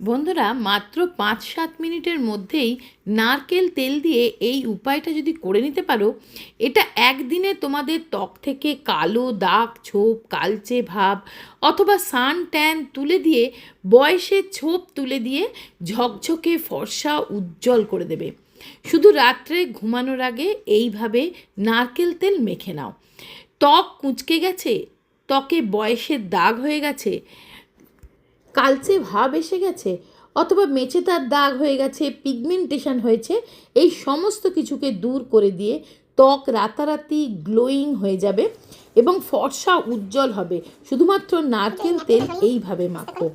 বন্ধুরা, মাত্র পাঁচ সাত মিনিটের মধ্যেই নারকেল তেল দিয়ে এই উপায়টা যদি করে নিতে পারো, এটা একদিনে তোমাদের ত্বক থেকে কালো দাগ, ছোপ, কালচে ভাব অথবা সান ট্যান তুলে দিয়ে, বয়সের ছোপ তুলে দিয়ে ঝকঝকে ফর্সা উজ্জ্বল করে দেবে। শুধু রাত্রে ঘুমানোর আগে এইভাবে নারকেল তেল মেখে নাও। ত্বক কুঁচকে গেছে, ত্বকে বয়সের দাগ হয়ে গেছে কালচে ভাব এসে গেছে, অথবা মেচে তার দাগ হয়ে গেছে পিগমেন্টেশন হয়েছে, এই সমস্ত কিছুকে দূর করে দিয়ে ত্বক রাতারাতি গ্লোয়িং হয়ে যাবে এবং ফর্সা উজ্জ্বল হবে। শুধুমাত্র নারকেল তেল এইভাবে মাখো।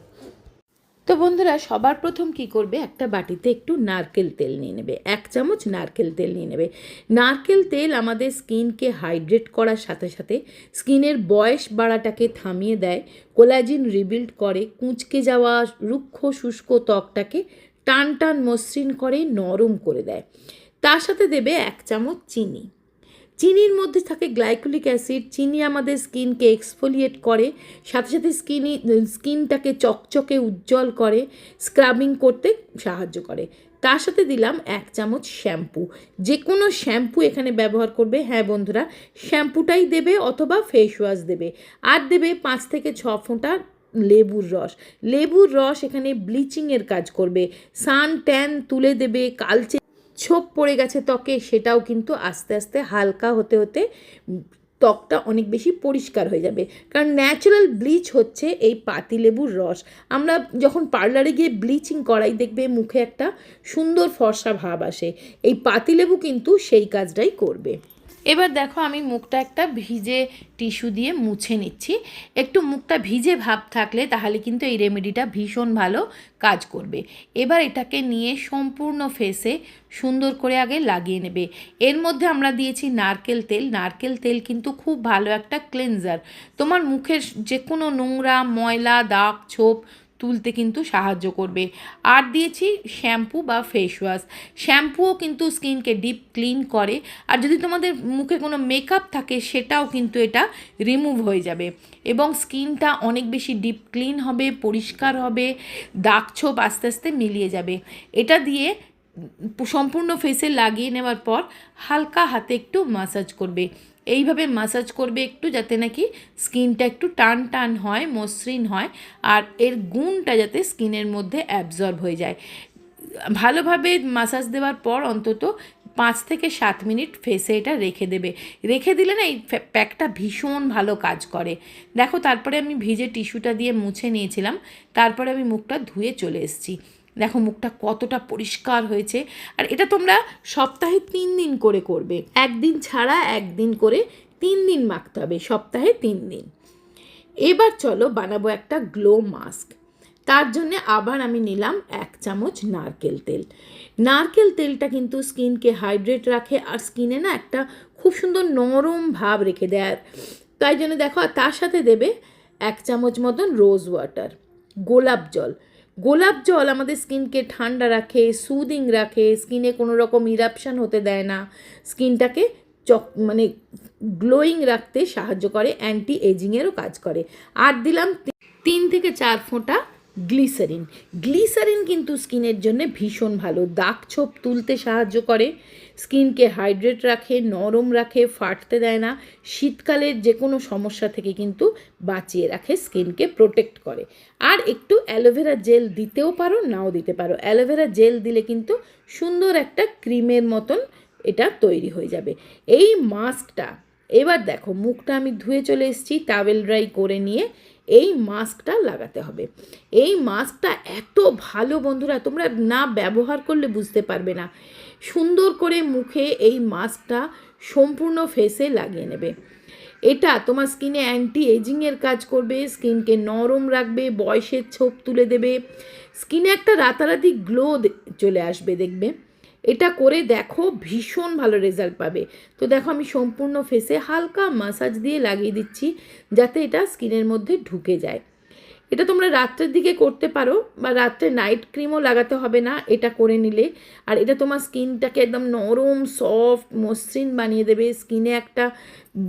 তো বন্ধুরা, সবার প্রথম কি করবে? একটা বাটিতে একটু নারকেল তেল নিয়ে নেবে, এক চামচ নারকেল তেল নিয়ে নেবে। নারকেল তেল আমাদের স্কিনকে হাইড্রেট করার সাথে সাথে স্কিনের বয়স বাড়াটাকে থামিয়ে দেয়, কোলাজিন রিবিল্ড করে, কুঁচকে যাওয়া রুক্ষ শুষ্ক ত্বকটাকে টান টান মসৃণ করে নরম করে দেয়। তার সাথে দেবে এক চামচ চিনি। চিনির মধ্যে থাকে গ্লাইকোলিক অ্যাসিড, চিনি আমাদের স্কিনকে এক্সফোলিয়েট করে, সাথে সাথে স্কিনই স্কিনটাকে চকচকে উজ্জ্বল করে, স্ক্রাবিং করতে সাহায্য করে। তার সাথে দিলাম এক চামচ শ্যাম্পু। যে কোনো শ্যাম্পু এখানে ব্যবহার করবে হ্যাঁ বন্ধুরা, শ্যাম্পুটাই দেবে অথবা ফেস ওয়াশ দেবে। আর দেবে পাঁচ থেকে ছ ফোঁটা লেবুর রস। লেবুর রস এখানে ব্লিচিংয়ের কাজ করবে। সান ট্যান তুলে দেবে, কালচে ছোপ পড়ে গেছে ত্বকে, সেটাও কিন্তু আস্তে আস্তে হালকা হতে হতে ত্বকটা অনেক বেশি পরিষ্কার হয়ে যাবে। কারণ ন্যাচারাল ব্লিচ হচ্ছে এই পাতিলেবুর রস। আমরা যখন পার্লারে গিয়ে ব্লিচিং করাই, দেখবে মুখে একটা সুন্দর ফর্সা ভাব আসে। এই পাতিলেবু কিন্তু সেই কাজটাই করবে। এবার দেখো আমি মুখটা একটা ভিজে টিস্যু দিয়ে মুছে নিচ্ছি। একটু মুখটা ভিজে ভাব থাকলে তাহলে কিন্তু এই রেমেডিটা ভীষণ ভালো কাজ করবে। এবার এটাকে নিয়ে সম্পূর্ণ ফেসে সুন্দর করে আগে লাগিয়ে নেবে। এর মধ্যে আমরা দিয়েছি নারকেল তেল। নারকেল তেল কিন্তু খুব ভালো একটা ক্লেনজার তোমার মুখের যে কোনো নোংরা, ময়লা, দাগ, ছোপ তুলতে কিন্তু সাহায্য করবে। আর দিয়েছি শ্যাম্পু বা ফেস ওয়াশ শ্যাম্পুও কিন্তু স্কিনকে ডিপ ক্লিন করে। আর যদি তোমাদের মুখে কোনো মেকআপ থাকে, সেটাও কিন্তু এটা রিমুভ হয়ে যাবে। এবং স্কিনটা অনেক বেশি ডিপ ক্লিন হবে, পরিষ্কার হবে, দাগ ছোপ আস্তে আস্তে মিলিয়ে যাবে। এটা দিয়ে সম্পূর্ণ ফেসে লাগিয়ে নেওয়ার পর হালকা হাতে একটু মাসাজ করবে। এইভাবে মাসাজ করবে একটু যাতে নাকি স্কিনটা একটু টান টান হয়, মসৃণ হয় আর এর গুণটা যাতে স্কিনের মধ্যে অ্যাবজর্ব হয়ে যায়। ভালোভাবে মাসাজ দেওয়ার পর অন্তত পাঁচ থেকে সাত মিনিট ফেসে এটা রেখে দেবে। রেখে দিলে না এই প্যাকটা ভীষণ ভালো কাজ করে। দেখো, তারপরে আমি ভিজে টিস্যুটা দিয়ে মুছে নিয়েছিলাম। তারপরে আমি মুখটা ধুয়ে চলে এসেছি। দেখো মুখটা কতটা পরিষ্কার হয়েছে। আর এটা তোমরা সপ্তাহে তিন দিন করে করবে। একদিন ছাড়া একদিন করে তিন দিন মাখতে হবে, সপ্তাহে তিন দিন। এবার চলো বানাবো একটা গ্লো মাস্ক তার জন্যে আবার আমি নিলাম এক চামচ নারকেল তেল। নারকেল তেলটা কিন্তু স্কিনকে হাইড্রেট রাখে আর স্কিনে না একটা খুব সুন্দর নরম ভাব রেখে দেয়। তাই জন্য দেখো তার সাথে দেবে এক চামচ মতন রোজ ওয়াটার গোলাপ জল। গোলাপ জল আমাদের স্কিনকে ঠান্ডা রাখে সুদিং রাখে, স্কিনে কোনো রকম ইরাপশান হতে দেয় না। স্কিনটাকে চক মানে গ্লোয়িং রাখতে সাহায্য করে অ্যান্টি এজিংয়েরও কাজ করে। আর দিলাম তিন থেকে চার ফোঁটা গ্লিসারিন। গ্লিসারিন কিন্তু স্কিনের জন্য ভীষণ ভালো। দাগ ছোপ তুলতে সাহায্য করে। স্কিনকে হাইড্রেট রাখে, নরম রাখে, ফাটতে দেয় না। শীতকালের যে কোনো সমস্যা থেকে কিন্তু বাঁচিয়ে রাখে, স্কিনকে প্রোটেক্ট করে। আর একটু অ্যালোভেরা জেল দিতেও পারো, নাও দিতে পারো। অ্যালোভেরা জেল দিলে কিন্তু সুন্দর একটা ক্রিমের মতন এটা তৈরি হয়ে যাবে। এই মাস্কটা, এবার দেখো, মুখটা আমি ধুয়ে চলে এসেছি, টাওয়েল ড্রাই করে নিয়ে এই মাস্কটা লাগাতে হবে। এই মাস্কটা এত ভালো বন্ধুরা, তোমরা না ব্যবহার করলে বুঝতে পারবে না। সুন্দর করে মুখে এই মাস্কটা সম্পূর্ণ ফেসে লাগিয়ে নেবে। এটা তোমার স্কিনে অ্যান্টি এজিংয়ের কাজ করবে স্কিনকে নরম রাখবে, বয়সের ছোপ তুলে দেবে। স্কিনে একটা রাতারাতি গ্লো চলে আসবে, দেখবে। এটা করে দেখো ভীষণ ভালো রেজাল্ট পাবে। তো দেখো আমি সম্পূর্ণ ফেসে হালকা মাসাজ দিয়ে লাগিয়ে দিচ্ছি যাতে এটা স্কিনের মধ্যে ঢুকে যায়। এটা তোমরা রাত্রের দিকে করতে পারো বা রাত্রে নাইট ক্রিমও লাগাতে হবে না, এটা করে নিলে। আর এটা তোমার স্কিনটাকে একদম নরম সফট মসৃণ বানিয়ে দেবে স্কিনে একটা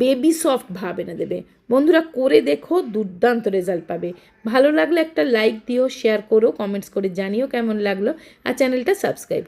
বেবি সফট ভাব এনে দেবে। বন্ধুরা, করে দেখো দুর্দান্ত রেজাল্ট পাবে। ভালো লাগলে একটা লাইক দিও শেয়ার করো কমেন্টস করে জানিও কেমন লাগল। আর চ্যানেলটা সাবস্ক্রাইব